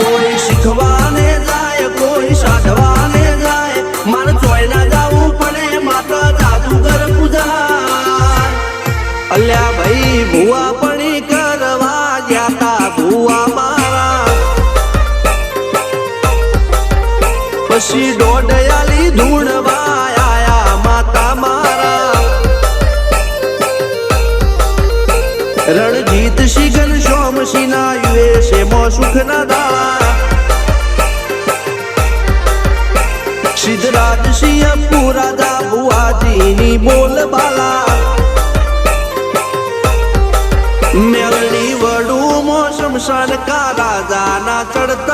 કોઈ શીખવાને જાય, કોઈ સાધવાને જાય. મારે ના જાવું પડે, માતા જાદુગર પૂજા અલ્યા ભાઈ, ભુવા પણી કરવા ગયા તા ભુવા મારા. પછી દોડયાલી ધૂણવા આયા માતા મારા. રણજીત શિગન ના યુએ યુએસે મો સુખ ના સિદ્ધરાજ સિંહ પુરાદા ભુવાજીની બોલ બાલા. મેલની વડું મો શમશાન કા રાજાના ચડતા